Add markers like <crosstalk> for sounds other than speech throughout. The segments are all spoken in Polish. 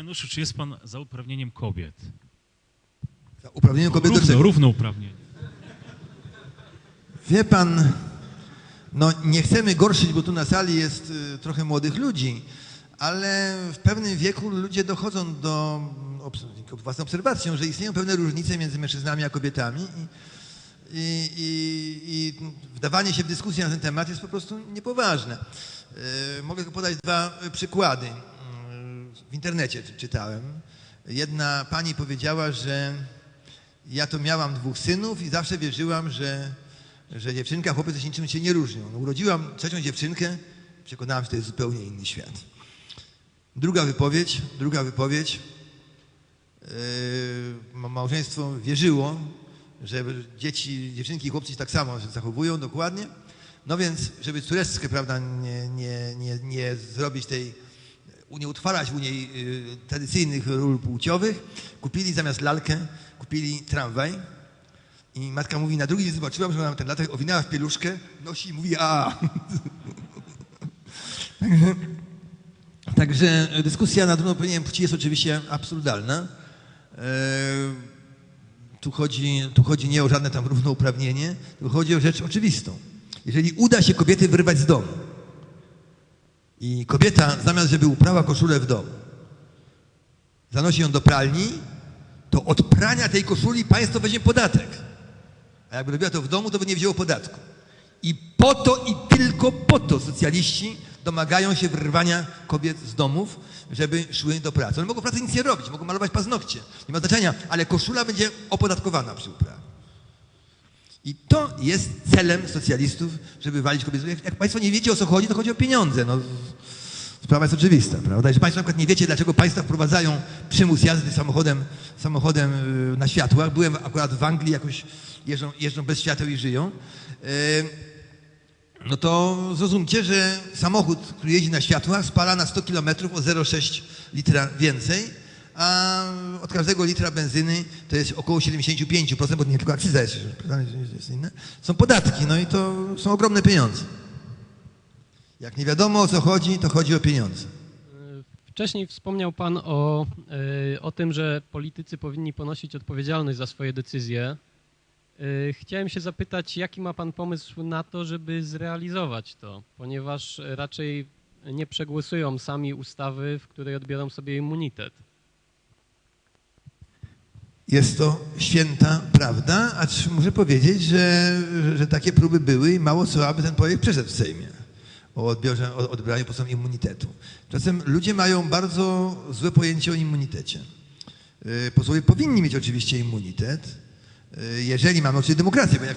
Januszu, czy jest pan za uprawnieniem kobiet? Za Uprawnienie kobiet do Równo, czego? równouprawnienie. Wie pan, no nie chcemy gorszyć, bo tu na sali jest y, trochę młodych ludzi, ale w pewnym wieku ludzie dochodzą do obs- własną obserwacją, że istnieją pewne różnice między mężczyznami a kobietami i, i, i, i wdawanie się w dyskusję na ten temat jest po prostu niepoważne. Y, Mogę tylko podać dwa przykłady. W internecie czy- czytałem. Jedna pani powiedziała, że ja to miałam dwóch synów i zawsze wierzyłam, że, że dziewczynka, chłopiec się niczym się nie różnią. No, urodziłam trzecią dziewczynkę, przekonałam że to jest zupełnie inny świat. Druga wypowiedź, druga wypowiedź. Yy, ma- małżeństwo wierzyło, że dzieci, dziewczynki i chłopcy się tak samo zachowują dokładnie. No więc, żeby córeczkę, prawda, nie, nie, nie, nie zrobić tej, nie utwarać u niej y, tradycyjnych ról płciowych, kupili zamiast lalkę, kupili tramwaj. I matka mówi, na drugi dzień zobaczyłam, że ona ten latek owinęła w pieluszkę, nosi i mówi a. <laughs> Także- Także dyskusja nad równouprawnieniem płci jest oczywiście absurdalna. E, Tu chodzi, tu chodzi nie o żadne tam równouprawnienie, tylko chodzi o rzecz oczywistą. Jeżeli uda się kobiety wyrwać z domu i kobieta zamiast, żeby uprała koszulę w domu, zanosi ją do pralni, to od prania tej koszuli państwo weźmie podatek. A jakby robiła to w domu, to by nie wzięło podatku. I po to i tylko po to socjaliści domagają się wyrwania kobiet z domów, żeby szły do pracy. One mogą w pracy nic nie robić, mogą malować paznokcie, nie ma znaczenia, ale koszula będzie opodatkowana przy uprawie. I to jest celem socjalistów, żeby walić kobiety. Jak, Państwo nie wiecie o co chodzi, to chodzi o pieniądze. No, sprawa jest oczywista, prawda? Jeżeli Państwo na przykład nie wiecie, dlaczego państwa wprowadzają przymus jazdy samochodem, samochodem y, na światłach, byłem akurat w Anglii, jakoś jeżdżą, jeżdżą bez świateł i żyją, y, no to zrozumcie, że samochód, który jeździ na światłach, spala na 100 km o 0,6 litra więcej, a od każdego litra benzyny to jest około 75%, bo nie tylko akcyza jest, jest inne, są podatki, no i to są ogromne pieniądze. Jak nie wiadomo o co chodzi, to chodzi o pieniądze. Wcześniej wspomniał Pan o, y, o tym, że politycy powinni ponosić odpowiedzialność za swoje decyzje. Y, Chciałem się zapytać, jaki ma Pan pomysł na to, żeby zrealizować to, ponieważ raczej nie przegłosują sami ustawy, w której odbiorą sobie immunitet. Jest to święta prawda, acz muszę powiedzieć, że, że, takie próby były i mało co, aby ten projekt przeszedł w Sejmie o odbiorze, o odbraniu posłom immunitetu. Czasem ludzie mają bardzo złe pojęcie o immunitecie. Yy, Posłowie powinni mieć oczywiście immunitet, yy, jeżeli mamy oczywiście demokrację, bo jak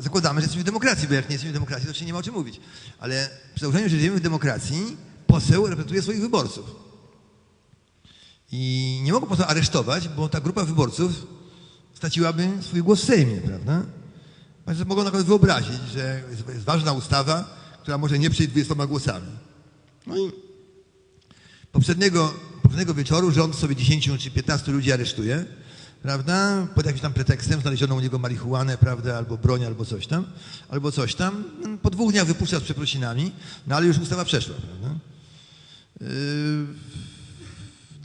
zakładamy, że jesteśmy w demokracji, bo jak nie jesteśmy w demokracji, to oczywiście nie ma o czym mówić. Ale przy założeniu, że żyjemy w demokracji, poseł reprezentuje swoich wyborców. I nie mogą po prostu aresztować, bo ta grupa wyborców straciłaby swój głos w Sejmie, prawda? Państwo mogą na przykład wyobrazić, że jest ważna ustawa, która może nie przejść 20 głosami. No i poprzedniego, poprzedniego wieczoru rząd sobie 10 czy 15 ludzi aresztuje, prawda? Pod jakimś tam pretekstem znaleziono u niego marihuanę, prawda? Albo broń, albo coś tam, albo coś tam. Po dwóch dniach wypuszcza z przeprosinami, no ale już ustawa przeszła, prawda? Yy,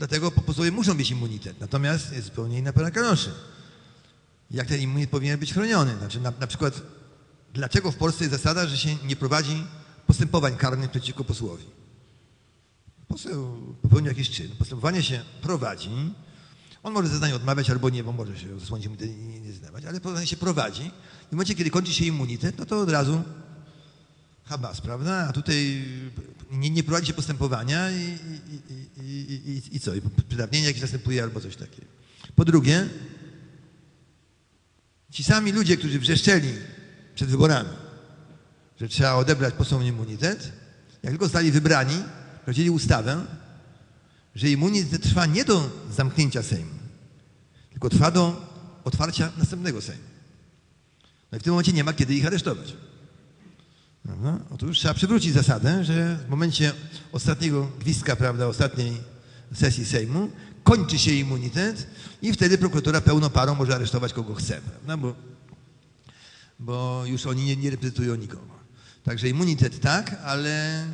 Dlatego posłowie muszą mieć immunitet. Natomiast jest zupełnie inna para kaloszy. Jak ten immunitet powinien być chroniony? Znaczy, na, na przykład, dlaczego w Polsce jest zasada, że się nie prowadzi postępowań karnych przeciwko posłowi? Poseł popełnił jakiś czyn, postępowanie się prowadzi. On może zeznanie odmawiać albo nie, bo może się zasłonić i nie, nie zeznawać, ale postępowanie się prowadzi. W momencie, kiedy kończy się immunitet, no to od razu habas, prawda? A tutaj nie, nie prowadzi się postępowania i, i, i, i, i, co? I przedawnienie jakieś następuje albo coś takiego. Po drugie, ci sami ludzie, którzy wrzeszczeli przed wyborami, że trzeba odebrać posłom immunitet, jak tylko zostali wybrani, wprowadzili ustawę, że immunitet trwa nie do zamknięcia Sejmu, tylko trwa do otwarcia następnego Sejmu. No i w tym momencie nie ma kiedy ich aresztować. Prawda? Otóż trzeba przywrócić zasadę, że w momencie ostatniego gwizdka, prawda, ostatniej sesji Sejmu kończy się immunitet i wtedy prokuratura pełną parą może aresztować kogo chce, prawda? Bo, bo już oni nie, nie reprezentują nikogo. Także immunitet tak, ale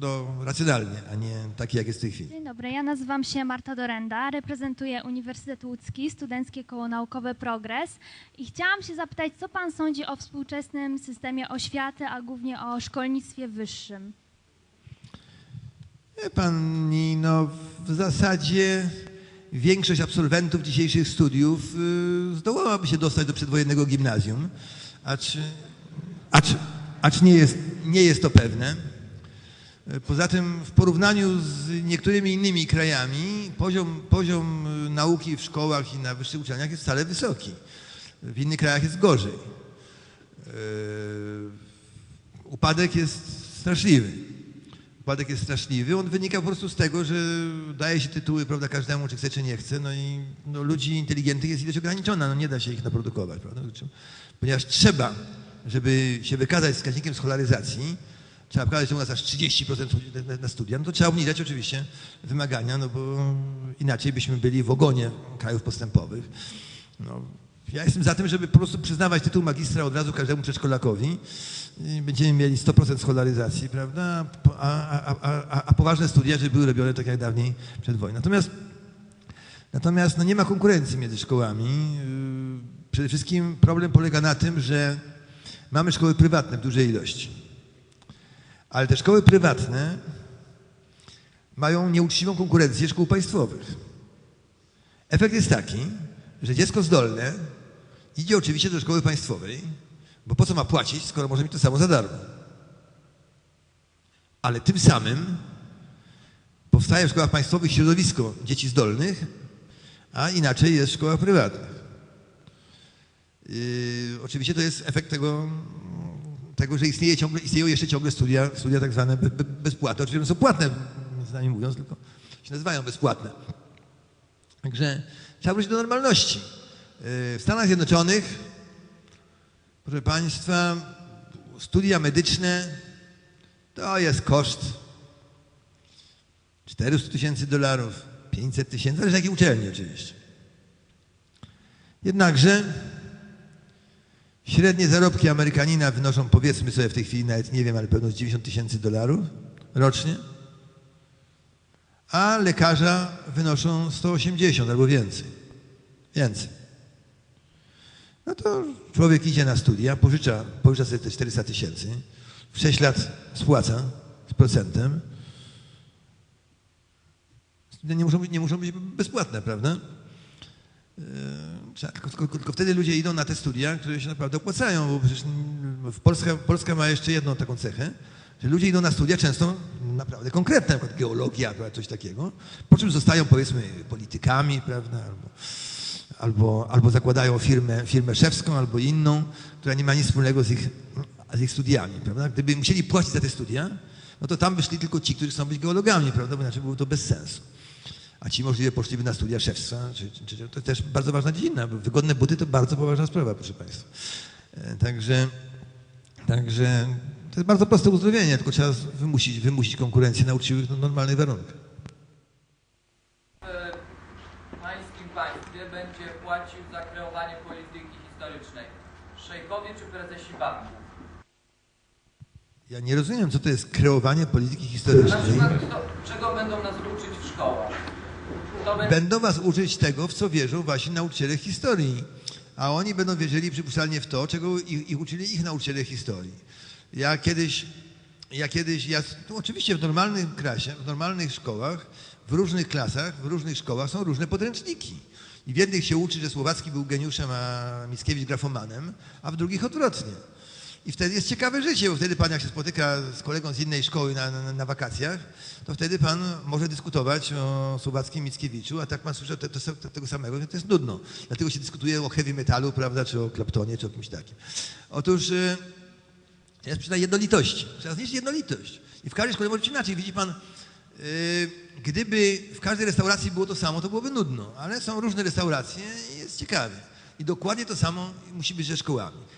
no, racjonalnie, a nie taki, jak jest w tej chwili. Dzień dobry, ja nazywam się Marta Dorenda, reprezentuję Uniwersytet Łódzki, Studenckie Koło Naukowe Progres i chciałam się zapytać, co Pan sądzi o współczesnym systemie oświaty, a głównie o szkolnictwie wyższym? Wie pani, no w zasadzie większość absolwentów dzisiejszych studiów y, zdołałaby się dostać do przedwojennego gimnazjum, acz, acz, acz nie, jest, nie jest to pewne. Y, Poza tym w porównaniu z niektórymi innymi krajami poziom, poziom y, nauki w szkołach i na wyższych uczelniach jest wcale wysoki. W innych krajach jest gorzej. Yy, Upadek jest straszliwy. Upadek jest straszliwy. On wynika po prostu z tego, że daje się tytuły prawda, każdemu, czy chce, czy nie chce. No i no, ludzi inteligentnych jest ilość ograniczona. No, nie da się ich naprodukować. Prawda? Ponieważ trzeba, żeby się wykazać wskaźnikiem scholaryzacji, trzeba pokazać, że u nas aż 30% chodzi na, na studia, no to trzeba obniżać oczywiście wymagania, no bo inaczej byśmy byli w ogonie krajów postępowych. No, ja jestem za tym, żeby po prostu przyznawać tytuł magistra od razu każdemu przedszkolakowi. I Będziemy mieli 100% scholaryzacji, prawda? A, a, a, a, poważne studia, żeby były robione tak jak dawniej przed wojną. Natomiast, natomiast no nie ma konkurencji między szkołami. Przede wszystkim problem polega na tym, że mamy szkoły prywatne w dużej ilości. Ale te szkoły prywatne mają nieuczciwą konkurencję szkół państwowych. Efekt jest taki, że dziecko zdolne idzie oczywiście do szkoły państwowej, bo po co ma płacić, skoro może mieć to samo za darmo. Ale tym samym powstaje w szkołach państwowych środowisko dzieci zdolnych, a inaczej jest w szkołach prywatnych. Yy, oczywiście to jest efekt tego, tego że istnieje ciągle, istnieją jeszcze ciągle studia, studia tak zwane be, be, bezpłatne. Oczywiście są płatne, nami mówiąc, tylko się nazywają bezpłatne. Także trzeba wrócić do normalności. Yy, W Stanach Zjednoczonych, proszę Państwa, studia medyczne to jest koszt 400 tysięcy dolarów, 500 tysięcy, zależy jakiej uczelni oczywiście. Jednakże średnie zarobki Amerykanina wynoszą powiedzmy sobie w tej chwili nawet nie wiem, ale pewno z 90 tysięcy dolarów rocznie a lekarza wynoszą 180 albo więcej. Więcej. No to człowiek idzie na studia, pożycza, pożycza sobie te 400 tysięcy, w 6 lat spłaca z procentem. Studia nie muszą być, nie muszą być bezpłatne, prawda? Yy, Tylko, tylko, tylko wtedy ludzie idą na te studia, które się naprawdę opłacają, bo przecież Polska, Polska ma jeszcze jedną taką cechę, że ludzie idą na studia często naprawdę konkretne, na przykład geologia, prawda, coś takiego, po czym zostają powiedzmy politykami, prawda, albo, albo, albo zakładają firmę, firmę szewską, albo inną, która nie ma nic wspólnego z ich, z ich studiami, prawda. Gdyby musieli płacić za te studia, no to tam by szli tylko ci, którzy chcą być geologami, prawda, bo inaczej byłoby to bez sensu. A ci możliwie poszliby na studia szewstwa, czy, czy, czy, to też bardzo ważna dziedzina, wygodne buty to bardzo poważna sprawa, proszę Państwa. E, Także, także to jest bardzo proste uzdrowienie, tylko trzeba wymusić, wymusić konkurencję na uczciwych, no, normalnych warunkach. w pańskim państwie będzie płacił za kreowanie polityki historycznej? Szejkowie czy prezesi banków? Ja nie rozumiem, co to jest kreowanie polityki Na historycznej. przykład, kto, czego będą nas uczyć w szkołach? Będą was uczyć tego, w co wierzą wasi nauczyciele historii. A oni będą wierzyli przypuszczalnie w to, czego ich, ich uczyli ich nauczyciele historii. Ja kiedyś, ja kiedyś, ja, no oczywiście w normalnym klasie, w normalnych szkołach, w różnych klasach, w różnych szkołach są różne podręczniki. I w jednych się uczy, że Słowacki był geniuszem, a Mickiewicz grafomanem, a w drugich odwrotnie. I wtedy jest ciekawe życie, bo wtedy pan jak się spotyka z kolegą z innej szkoły na, na, na wakacjach, to wtedy pan może dyskutować o Słowackim Mickiewiczu, a tak pan słyszy to, to, to, tego samego, to jest nudno. Dlatego się dyskutuje o heavy metalu, prawda, czy o Claptonie, czy o kimś takim. Otóż y, jest przynajmniej jednolitości. Trzeba znieść jednolitość. I w każdej szkole może być inaczej. Widzi pan, y, gdyby w każdej restauracji było to samo, to byłoby nudno. Ale są różne restauracje i jest ciekawie. I dokładnie to samo musi być ze szkołami.